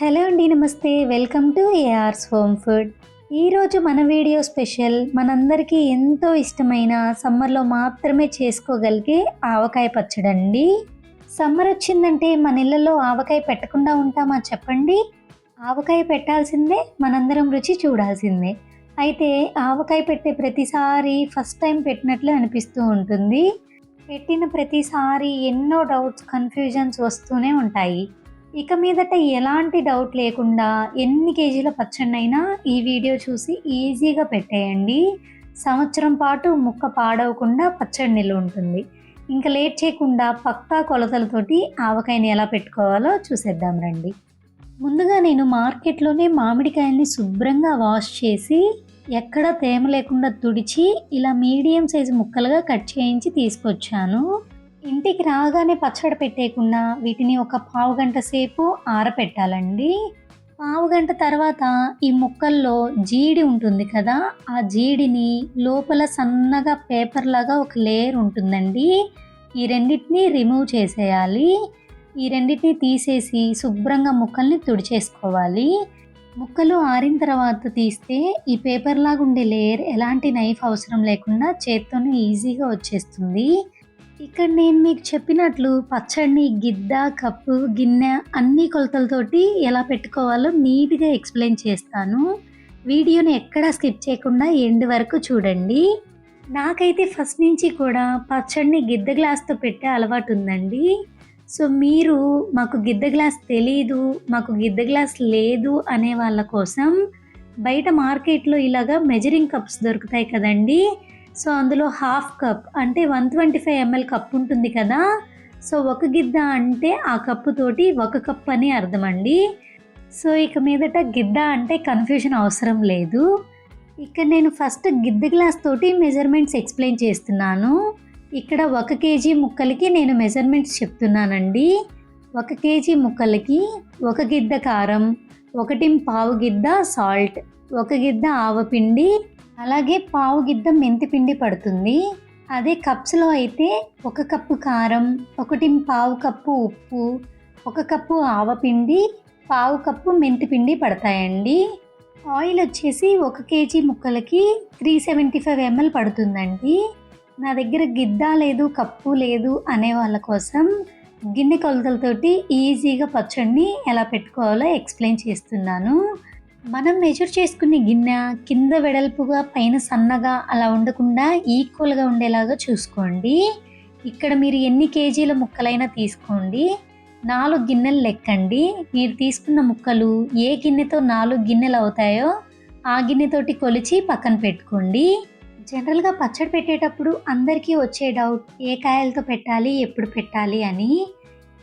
Hello అండి నమస్తే. Welcome to AR's home food. ఈరోజు మన వీడియో స్పెషల్. మనందరికీ ఎంతో ఇష్టమైన సమ్మర్లో మాత్రమే చేసుకోగలిగే ఆవకాయ పచ్చడి అండి సమ్మర్ వచ్చిందంటే మన ఇళ్ళలో ఆవకాయ పెట్టకుండా ఉంటామా చెప్పండి? ఆవకాయ పెట్టాల్సిందే మనందరం రుచి చూడాల్సిందే. అయితే ఆవకాయ పెట్టే ప్రతిసారి ఫస్ట్ టైం పెట్టినట్లు అనిపిస్తూ ఉంటుంది. పెట్టిన ప్రతిసారి ఎన్నో డౌట్స్ కన్ఫ్యూజన్స్ వస్తూనే ఉంటాయి. ఇక మీదట ఎలాంటి డౌట్ లేకుండా ఎన్ని కేజీల పచ్చడినైనా ఈ వీడియో చూసి ఈజీగా పెట్టేయండి. సంవత్సరం పాటు ముక్క పాడవకుండా పచ్చడి నిల్వ ఉంటుంది. ఇంకా లేట్ చేయకుండా పక్కా కొలతలతోటి ఆవకాయని ఎలా పెట్టుకోవాలో చూసేద్దాం రండి. ముందుగా నేను మార్కెట్లోనే మామిడికాయల్ని శుభ్రంగా వాష్ చేసి ఎక్కడ తేమ లేకుండా తుడిచి ఇలా మీడియం సైజు ముక్కలుగా కట్ చేయించి తీసుకొచ్చాను. ఇంటికి రాగానే పచ్చడి పెట్టేయకుండా వీటిని ఒక పావు గంట సేపు ఆరపెట్టాలండి. పావు గంట తర్వాత ఈ ముక్కల్లో జీడి ఉంటుంది కదా ఆ జీడిని లోపల సన్నగా పేపర్ లాగా ఒక లేయర్ ఉంటుందండి. ఈ రెండింటిని రిమూవ్ చేసేయాలి. ఈ రెండింటిని తీసేసి శుభ్రంగా ముక్కల్ని తుడిచేసుకోవాలి. ముక్కలు ఆరిన తర్వాత తీస్తే ఈ పేపర్ లాగా ఉండే లేయర్ ఎలాంటి నైఫ్ అవసరం లేకుండా చేత్తోనే ఈజీగా వచ్చేస్తుంది. ఇక్కడ నేను మీకు చెప్పినట్లు పచ్చడిని గిద్ద కప్పు గిన్నె అన్ని కొలతలతోటి ఎలా పెట్టుకోవాలో నీట్గా ఎక్స్ప్లెయిన్ చేస్తాను. వీడియోని ఎక్కడా స్కిప్ చేయకుండా ఎండ్ వరకు చూడండి. నాకైతే ఫస్ట్ నుంచి కూడా పచ్చడిని గిద్ద గ్లాస్తో పెట్టే అలవాటు ఉందండి. సో మీరు మాకు గిద్ద గ్లాస్ తెలీదు మాకు గిద్ద గ్లాస్ లేదు అనే వాళ్ళ కోసం బయట మార్కెట్లో ఇలాగా మెజరింగ్ కప్స్ దొరుకుతాయి కదండీ. సో అందులో హాఫ్ కప్ అంటే one twenty five ML cup ఉంటుంది కదా. సో ఒక గిద్ద అంటే ఆ కప్పుతోటి ఒక కప్ అని అర్థం అండి. సో ఇక మీదట గిద్ద అంటే కన్ఫ్యూజన్ అవసరం లేదు. ఇక్కడ నేను ఫస్ట్ గిద్ద గ్లాస్ తోటి మెజర్మెంట్స్ ఎక్స్ప్లెయిన్ చేస్తున్నాను. ఇక్కడ ఒక కేజీ ముక్కలకి నేను మెజర్మెంట్స్ చెప్తున్నానండి. ఒక కేజీ ముక్కలకి ఒక గిద్ద కారం ఒకటి పావు గిద్ద సాల్ట్ ఒక గిద్ద ఆవపిండి అలాగే పావు గిద్ద మెంతిపిండి పడుతుంది. అదే కప్స్లో అయితే ఒక కప్పు కారం ఒకటి పావు కప్పు ఉప్పు ఒక కప్పు ఆవపిండి పావు కప్పు మెంతిపిండి పడతాయండి. ఆయిల్ వచ్చేసి ఒక కేజీ ముక్కలకి త్రీ సెవెంటీ ఫైవ్ ఎంఎల్ పడుతుందండి. నా దగ్గర గిద్ద లేదు కప్పు లేదు అనే వాళ్ళ కోసం గిన్నె కొలతలతోటి ఈజీగా పచ్చడిని ఎలా పెట్టుకోవాలో ఎక్స్ప్లెయిన్ చేస్తున్నాను. మనం మెజర్ చేసుకునే గిన్నె కింద వెడల్పుగా పైన సన్నగా అలా ఉండకుండా ఈక్వల్గా ఉండేలాగా చూసుకోండి. ఇక్కడ మీరు ఎన్ని కేజీల ముక్కలైనా తీసుకోండి. నాలుగు గిన్నెలు లెక్కండి. మీరు తీసుకున్న ముక్కలు ఏ గిన్నెతో నాలుగు గిన్నెలు అవుతాయో ఆ గిన్నెతోటి కొలిచి పక్కన పెట్టుకోండి. జనరల్గా పచ్చడి పెట్టేటప్పుడు అందరికీ వచ్చే డౌట్ ఏ కాయలతో పెట్టాలి ఎప్పుడు పెట్టాలి అని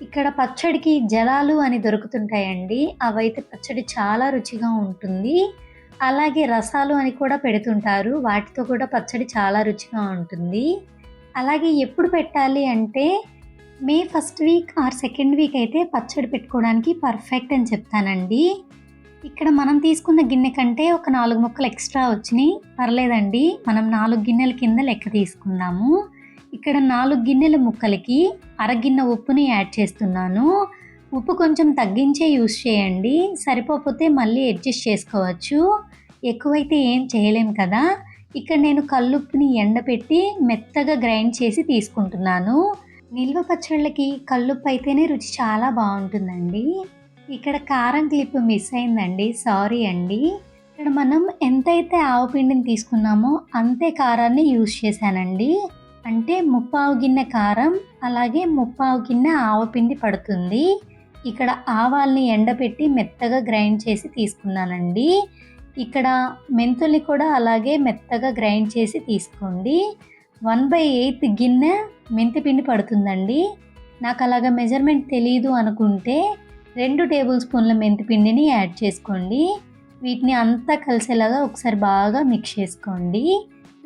ఇక్కడ పచ్చడికి జలాలు అని దొరుకుతుంటాయండి. అవైతే పచ్చడి చాలా రుచిగా ఉంటుంది. అలాగే రసాలు అని కూడా పెడుతుంటారు. వాటితో కూడా పచ్చడి చాలా రుచిగా ఉంటుంది. అలాగే ఎప్పుడు పెట్టాలి అంటే May first week or second week అయితే పచ్చడి పెట్టుకోవడానికి పర్ఫెక్ట్ అని చెప్తానండి. ఇక్కడ మనం తీసుకున్న గిన్నె కంటే ఒక నాలుగు ముక్కలు ఎక్స్ట్రా వచ్చినాయి. పర్లేదండి. మనం నాలుగు గిన్నెల కింద లెక్క తీసుకుందాము. ఇక్కడ నాలుగు గిన్నెల ముక్కలకి అరగిన్నె ఉప్పుని యాడ్ చేస్తున్నాను. ఉప్పు కొంచెం తగ్గించే యూస్ చేయండి. సరిపోతే మళ్ళీ అడ్జస్ట్ చేసుకోవచ్చు. ఎక్కువైతే ఏం చేయలేం కదా. ఇక్కడ నేను కల్లుప్పుని ఎండపెట్టి మెత్తగా గ్రైండ్ చేసి తీసుకుంటున్నాను. నిల్వ పచ్చళ్ళకి కల్లుప్పు అయితేనే రుచి చాలా బాగుంటుందండి. ఇక్కడ కారం క్లిప్ మిస్ అయిందండి. సారీ అండి. ఇక్కడ మనం ఎంతైతే ఆవపిండిని తీసుకున్నామో అంతే కారాన్ని యూజ్ చేశానండి. అంటే ముప్పావు గిన్నె కారం అలాగే ముప్పావు గిన్నె ఆవపిండి పడుతుంది. ఇక్కడ ఆవాల్ని ఎండపెట్టి మెత్తగా గ్రైండ్ చేసి తీసుకున్నానండి. ఇక్కడ మెంతుల్ని కూడా అలాగే మెత్తగా గ్రైండ్ చేసి తీసుకోండి. వన్ బై ఎయిత్ గిన్నె మెంతిపిండి పడుతుందండి. నాకు అలాగ మెజర్మెంట్ తెలియదు అనుకుంటే రెండు టేబుల్ స్పూన్ల మెంతిపిండిని యాడ్ చేసుకోండి. వీటిని అంతా కలిసేలాగా ఒకసారి బాగా మిక్స్ చేసుకోండి.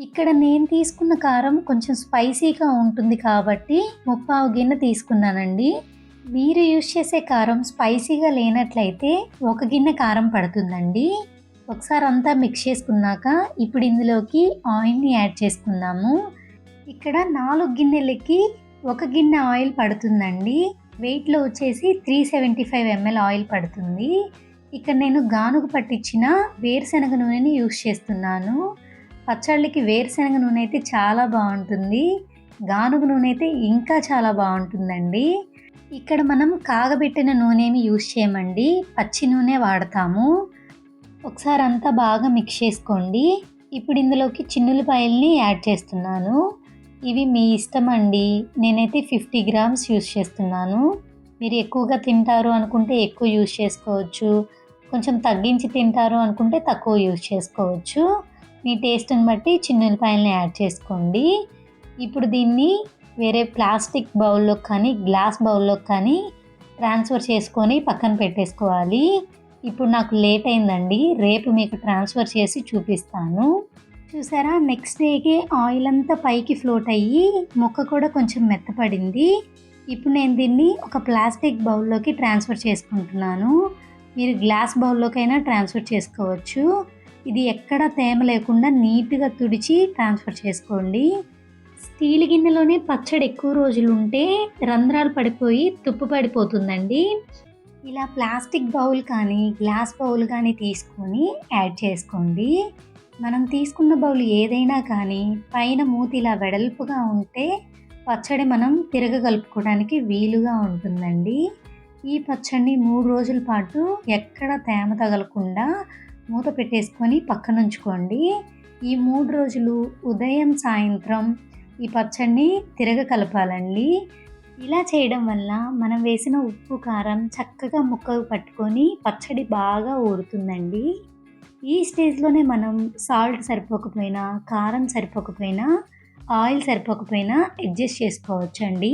ఇక్కడ నేను తీసుకున్న కారం కొంచెం స్పైసీగా ఉంటుంది కాబట్టి ముప్పావు గిన్నె తీసుకున్నానండి. మీరు యూజ్ చేసే కారం స్పైసీగా లేనట్లయితే ఒక గిన్నె కారం పడుతుందండి. ఒకసారి అంతా మిక్స్ చేసుకున్నాక ఇప్పుడు ఇందులోకి ఆయిల్ని యాడ్ చేసుకుందాము. ఇక్కడ నాలుగు గిన్నెలకి ఒక గిన్నె ఆయిల్ పడుతుందండి. వెయిట్లో వచ్చేసి three seventy five ML oil పడుతుంది. ఇక్కడ నేను గానుగ పట్టించిన వేరుశనగ నూనెని యూస్ చేస్తున్నాను. పచ్చళ్ళకి వేరుశనగ నూనె అయితే చాలా బాగుంటుంది. గానుగ నూనె అయితే ఇంకా చాలా బాగుంటుందండి. ఇక్కడ మనం కాగబెట్టిన నూనె ఏమి యూజ్ చేయమండి. పచ్చి నూనె వాడతాము. ఒకసారి అంతా బాగా మిక్స్ చేసుకోండి. ఇప్పుడు ఇందులోకి చిన్నులపాయల్ని యాడ్ చేస్తున్నాను. ఇవి మీ ఇష్టం అండి. నేనైతే ఫిఫ్టీ గ్రామ్స్ యూస్ చేస్తున్నాను. మీరు ఎక్కువగా తింటారు అనుకుంటే ఎక్కువ యూస్ చేసుకోవచ్చు. కొంచెం తగ్గించి తింటారు అనుకుంటే తక్కువ యూస్ చేసుకోవచ్చు. మీ టేస్ట్ని బట్టి చిన్న ఉల్లిపాయలని యాడ్ చేసుకోండి. ఇప్పుడు దీన్ని వేరే ప్లాస్టిక్ బౌల్లో కానీ గ్లాస్ బౌల్లో కానీ ట్రాన్స్ఫర్ చేసుకొని పక్కన పెట్టేసుకోవాలి. ఇప్పుడు నాకు లేట్ అయిందండి. రేపు మీకు ట్రాన్స్ఫర్ చేసి చూపిస్తాను. చూసారా? నెక్స్ట్ డేకి ఆయిల్ అంతా పైకి ఫ్లోట్ అయ్యి ముక్క కూడా కొంచెం మెత్తపడింది. ఇప్పుడు నేను దీన్ని ఒక ప్లాస్టిక్ బౌల్లోకి ట్రాన్స్ఫర్ చేసుకుంటున్నాను. మీరు గ్లాస్ బౌల్లోకైనా ట్రాన్స్ఫర్ చేసుకోవచ్చు. ఇది ఎక్కడ తేమ లేకుండా నీట్గా తుడిచి ట్రాన్స్ఫర్ చేసుకోండి. స్టీల్ గిన్నెలోనే పచ్చడి ఎక్కువ రోజులు ఉంటే రంధ్రాలు పడిపోయి తుప్పు పడిపోతుందండి. ఇలా ప్లాస్టిక్ బౌల్ కానీ గ్లాస్ బౌల్ కానీ తీసుకొని యాడ్ చేసుకోండి. మనం తీసుకున్న బౌల్ ఏదైనా కానీ పైన మూతి ఇలా వెడల్పుగా ఉంటే పచ్చడి మనం తిరగగలుపుకోవడానికి వీలుగా ఉంటుందండి. ఈ పచ్చడిని మూడు రోజుల పాటు ఎక్కడ తేమ తగలకుండా మూత పెట్టేసుకొని పక్కనుంచుకోండి ఈ మూడు రోజులు ఉదయం సాయంత్రం ఈ పచ్చడిని తిరగ కలపాలండి. ఇలా చేయడం వల్ల మనం వేసిన ఉప్పు కారం చక్కగా ముక్కకు పట్టుకొని పచ్చడి బాగా ఊరుతుందండి. ఈ స్టేజ్లోనే మనం సాల్ట్ సరిపోకపోయినా కారం సరిపోకపోయినా ఆయిల్ సరిపోకపోయినా అడ్జస్ట్ చేసుకోవచ్చండి.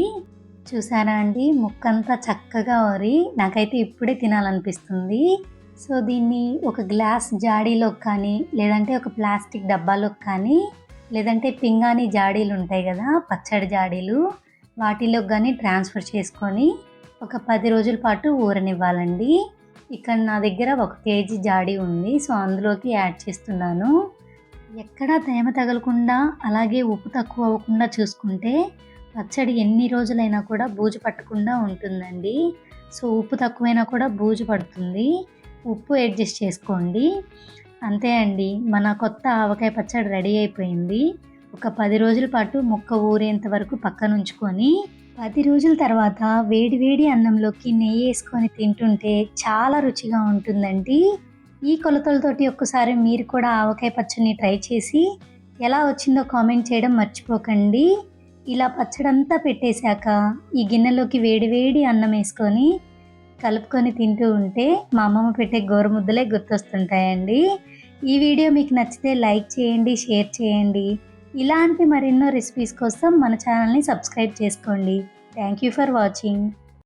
చూసారా అండి? ముక్కంతా చక్కగా ఊరి నాకైతే ఇప్పుడే తినాలనిపిస్తుంది. సో దీన్ని ఒక గ్లాస్ జాడీలోకి కానీ లేదంటే ఒక ప్లాస్టిక్ డబ్బాలోకి కానీ లేదంటే పింగాణి జాడీలు ఉంటాయి కదా పచ్చడి జాడీలు వాటిలోకి కానీ ట్రాన్స్ఫర్ చేసుకొని ఒక పది రోజుల పాటు ఊరనివ్వాలండి. ఇక్కడ నా దగ్గర ఒక కేజీ జాడీ ఉంది సో అందులోకి యాడ్ చేస్తున్నాను. ఎక్కడా తేమ తగలకుండా అలాగే ఉప్పు తక్కువ అవ్వకుండా చూసుకుంటే పచ్చడి ఎన్ని రోజులైనా కూడా బూజు పట్టకుండా ఉంటుందండి. సో ఉప్పు తక్కువైనా కూడా బూజు పడుతుంది. ఉప్పు అడ్జస్ట్ చేసుకోండి. అంతే అండి మన కొత్త ఆవకాయ పచ్చడి రెడీ అయిపోయింది. ఒక పది రోజుల పాటు ముక్క ఊరేంత వరకు పక్కన ఉంచుకొని పది రోజుల తర్వాత వేడి వేడి అన్నంలోకి నెయ్యి వేసుకొని తింటుంటే చాలా రుచిగా ఉంటుందండి. ఈ కొలతలతోటి ఒక్కసారి మీరు కూడా ఆవకాయ పచ్చడిని ట్రై చేసి ఎలా వచ్చిందో కామెంట్ చేయడం మర్చిపోకండి. ఇలా పచ్చడంతా పెట్టేశాక ఈ గిన్నెలోకి వేడి వేడి అన్నం వేసుకొని కలుపుకొని తింటూ ఉంటే మా అమ్మమ్మ పెట్టే గోరుముద్దలే గుర్తొస్తుంటాయండి. ఈ వీడియో మీకు నచ్చితే లైక్ చేయండి షేర్ చేయండి. ఇలాంటి మరెన్నో రెసిపీస్ కోసం మన ఛానల్ని సబ్స్క్రైబ్ చేసుకోండి. Thank you for watching.